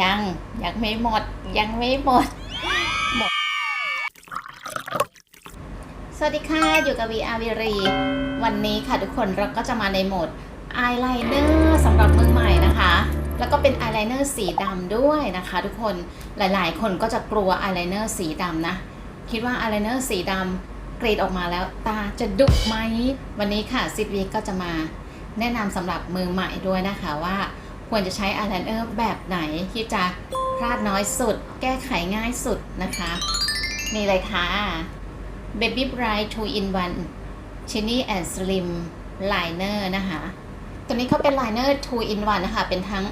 ยังยังไม่หมด ยังไม่หมดหมด สวัสดีค่ะ อยู่กับ VR วิรี วันนี้ค่ะทุกคนเราก็จะมาในโหมดอายไลเนอร์สำหรับมือใหม่นะคะ แล้วก็เป็นอายไลเนอร์สีดำด้วยนะคะทุกคนหลายๆ คนก็จะกลัวอายไลเนอร์สีดำนะ คิดว่าอายไลเนอร์สีดำกรีดออกมาแล้วตาจะดุไหม วันนี้ค่ะซิดวีก็จะมาแนะนำสำหรับมือใหม่ด้วยนะคะว่า ควรจะใช้อายไลเนอร์แบบไหนที่จะพลาดน้อยสุด แก้ไขง่ายสุดนะคะ นี่เลยค่ะ Baby Bright 2 in 1 Chiny and Slim Liner นะคะตัวนี้เขาเป็น Liner 2 in 1นะคะ เป็นทั้ง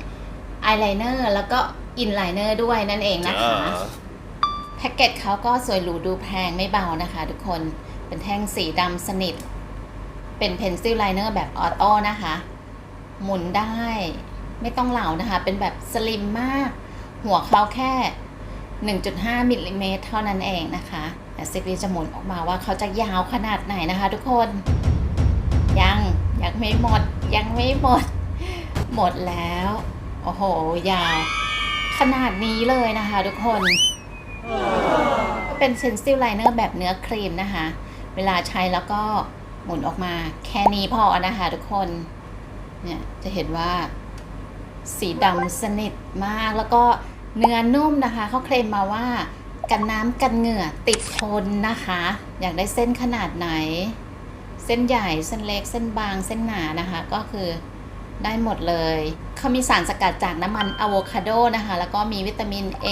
Eyeliner แล้วก็ Inliner ด้วยนั่นเองนะคะ Duh. แพ็กเกจเขาก็สวยหรูดูแพงไม่เบานะคะทุกคนเป็นแท่งสีดำสนิท เป็นเพนซิลไลเนอร์แบบออโต้นะคะ หมุนได้ ไม่ต้องเหลานะคะ เป็นแบบสลิมมาก หัวเขาแค่ 1.5มิลลิเมตรเท่านั้นเองนะคะแต่ซิฟีจะหมุนออกมาว่าเขาจะยาวขนาดไหนนะคะ ทุกคน ยังยังไม่หมด ยังไม่หมด หมดแล้ว โอ้โห ยาว ขนาดนี้เลยนะคะ ทุกคนก็เป็นเซนซิลไลเนอร์แบบเนื้อครีมนะคะ เวลาใช้แล้วก็หมุนออกมาแค่นี้พอนะคะ ทุกคน เนี่ยจะเห็นว่า สีดำสนิทมากแล้วก็เนื้อนุ่มนะคะ เขาเคลมมาว่ากันน้ำกันเหงื่อติดทนนะคะ อยากได้เส้นขนาดไหน เส้นใหญ่เส้นเล็กเส้นบางเส้นหนานะคะ ก็คือ ได้หมดเลย เขามีสารสกัดจากน้ำมันอะโวคาโดนะคะ แล้วก็มีวิตามิน A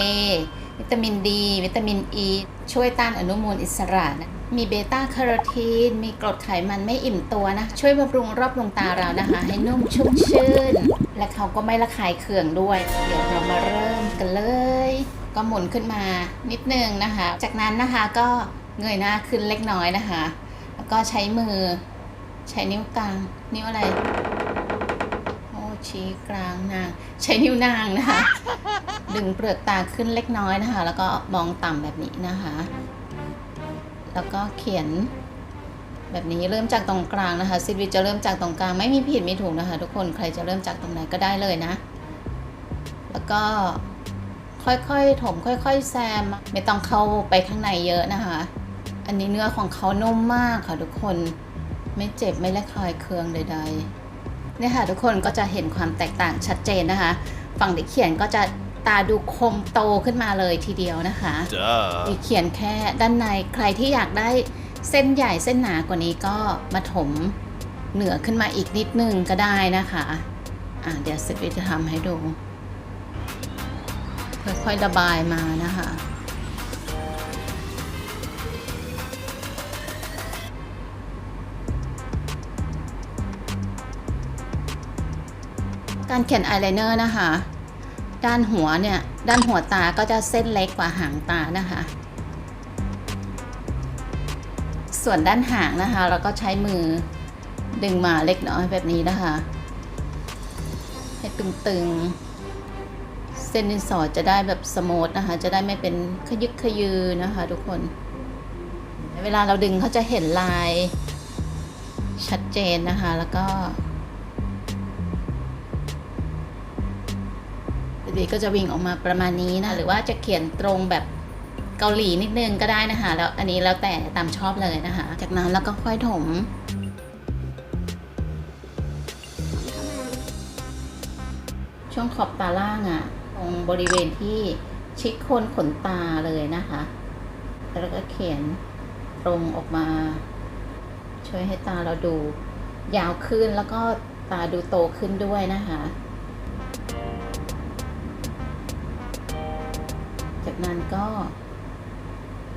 วิตามินดี วิตามินอ e, ีช่วยต้านอนุมูลอิสระนะมีเบต้าแคโรทีน มีกรดไขมันไม่อิ่มตัวนะ ช่วยบำรุงรอบดวงตาเรานะคะ ให้นุ่มชุ่มชื่น และเขาก็ไม่ระคายเคืองด้วย เดี๋ยวเรามาเริ่มกันเลย ก็หมุนขึ้นมานิดนึงนะคะ จากนั้นนะคะก็เงยหน้าขึ้นเล็กน้อยนะคะ แล้วก็ใช้มือ ใช้นิ้วกลาง นิ้วอะไร ชี้กลางนาง ใช้นิ้วนางนะคะ ดึงเปลือกตาขึ้นเล็กน้อยนะคะ แล้วก็มองต่ำแบบนี้นะคะ แล้วก็เขียนแบบนี้เริ่มจากตรงกลางนะคะซิดวิจะเริ่มจากตรงกลางไม่มีผิดไมีถูกนะคะ ทุกคนใครจะเริ่มจากตรงไหนก็ได้เลยนะ แล้วก็ค่อยๆถมค่อย ๆ แซม ไม่ต้องเข้าไปข้างในเยอะนะคะ อันนี้เนื้อของเขานุ่มมากค่ะทุกคนไม่เจ็บไม่ระคายเคืองใด ๆ เนี่ยค่ะทุกคนก็จะเห็นความแตกต่างชัดเจนนะคะ ฝั่งที่เขียนก็จะตาดูคมโตขึ้นมาเลยทีเดียวนะคะ Duh. มีเขียนแค่ด้านในใครที่อยากได้เส้นใหญ่เส้นหนากว่านี้ก็มาถมเหนือขึ้นมาอีกนิดนึงก็ได้นะคะอะเดี๋ยวสิวิจะทำให้ดูค่อยๆระบายมานะคะ การเขียนอายไลเนอร์นะคะ ด้านหัวเนี่ย ด้านหัวตาก็จะเส้นเล็กกว่าหางตานะคะ ส่วนด้านหางนะคะ เราก็ใช้มือดึงมาเล็กน้อยแบบนี้นะคะ ให้ตึงๆ เส้นดินสอจะได้แบบสมูทนะคะ จะได้ไม่เป็นขยึกขยือนะคะทุกคน เวลาเราดึงเขาจะเห็นลายชัดเจนนะคะ แล้วก็ ดีก็จะวิ่งออกมาประมาณนี้นะหรือว่าจะเขียนตรงแบบเกาหลีนิดนึงก็ได้นะคะแล้วอันนี้แล้วแต่ตามชอบเลยนะคะ จากนั้นแล้วก็ค่อยถมช่วงขอบตาล่างอะ่ะตรงบริเวณที่ชิดโคนขนตาเลยนะคะ แล้วก็เขียนตรงออกมา ช่วยให้ตาเราดูยาวขึ้นแล้วก็ตาดูโตขึ้นด้วยนะคะ นั้นก็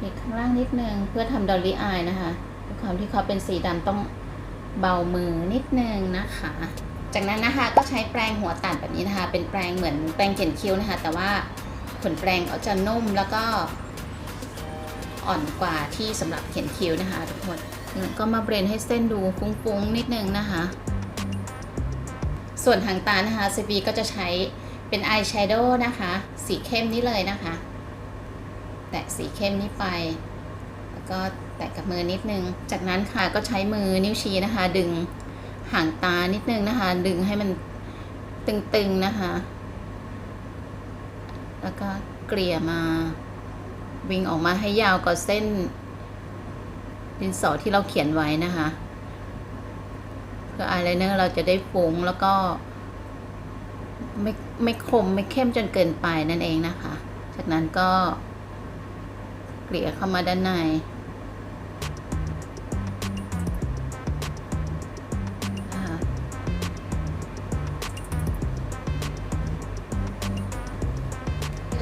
อีกข้างล่างนิดนึงเพื่อทำดอลลี่อายนะคะด้วยความที่เขาเป็นสีดำต้องเบามือนิดนึงนะคะ จากนั้นนะคะก็ใช้แปรงหัวตัดแบบนี้นะคะ เป็นแปรงเหมือนแปรงเขียนคิ้วนะคะ แต่ว่าขนแปรงเขาจะนุ่มแล้วก็อ่อนกว่าที่สำหรับเขียนคิ้วนะคะ ทุกคนก็มาเบรนให้เส้นดูฟุ้งๆนิดนึงนะคะ ส่วนหางตานะคะซีบีก็จะใช้เป็นอายแชโดว์นะคะ สีเข้มนี้เลยนะคะ แตะสีเข้มนี้ไป แล้วก็แตะกับมือนิดนึง จากนั้นค่ะก็ใช้มือนิ้วชี้นะคะ ดึงหางตานิดนึงนะคะ ดึงให้มันตึงๆนะคะ แล้วก็เกลี่ยมาวิ่งออกมาให้ยาวกว่าเส้น ดินสอที่เราเขียนไว้นะคะ เพื่ออายไลเนอร์เราจะได้ฟุ้งแล้วก็ไม่ไม่คมไม่เข้มจนเกินไปนั่นเองนะคะ จากนั้นก็ กลี่ยเข้ามาด้านในนะคะ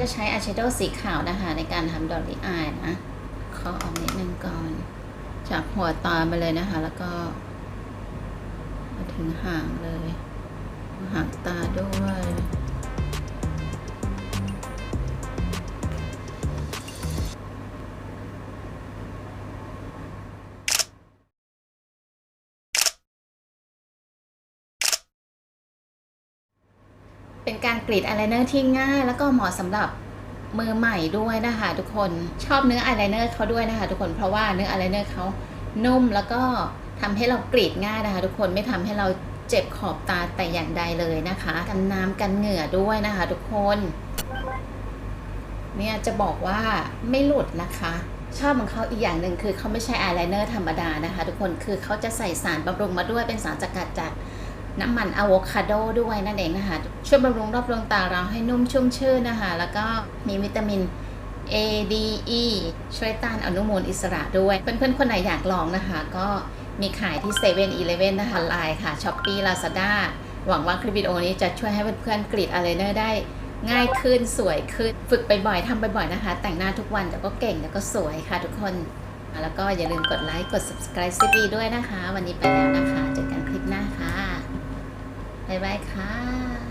จะใช้อายแชโดว์สีขาวนะคะ ในการทำดอลลี่อายนะขอออกนิดนึงก่อน จากหัวตาไปเลยนะคะ แล้วก็ มาถึงหางเลย หางตาด้วย เป็นการกรีดอายไลเนอร์ที่ง่าย แล้วก็เหมาะสำหรับมือใหม่ด้วยนะคะ ทุกคนชอบเนื้ออายไลเนอร์เขาด้วยนะคะ ทุกคนเพราะว่าเนื้ออายไลเนอร์เขานุ่มแล้วก็ทำให้เรากรีดง่ายนะคะ ทุกคนไม่ทำให้เราเจ็บขอบตาแต่อย่างใดเลยนะคะ กันน้ำกันเหงื่อด้วยนะคะ ทุกคน เนี่ยจะบอกว่าไม่หลุดนะคะ ชอบของเขาอีกอย่างหนึ่งคือเขาไม่ใช่อายไลเนอร์ธรรมดานะคะ ทุกคนคือเขาจะใส่สารบำรุงมาด้วยเป็นสารสกัดจาก น้ำมันอะโวคาโดด้วยนั่นเองนะคะ ช่วยบำรุงรอบดวงตาเราให้นุ่มชุ่มชื่นนะคะ แล้วก็มีวิตามิน A D E ช่วยต้านอนุมูลอิสระด้วย เพื่อนๆ คนไหนอยากลองนะคะ ก็มีขายที่7 e เ e ่ e อนะคะไลน์ค่ะ s h อ p e e Lazada หวังว่าคลิปวิดีโอนี้จะช่วยให้เพื่อนๆกรีดอายไลเนอร์ได้ง่ายขึ้นสวยขึ้น ฝึกไปบ่อยทำไปบ่อยนะคะ แต่งหน้าทุกวันเดี๋ยวก็เก่งเดี๋ยวก็สวยค่ะทุกคน แล้วก็อย่าลืมกดไลค์กด subscribe ซีด้วยนะคะ วันนี้ไปแล้วนะคะ เจอกันคลิปหน้าค่ะ บ๊ายบายค่ะ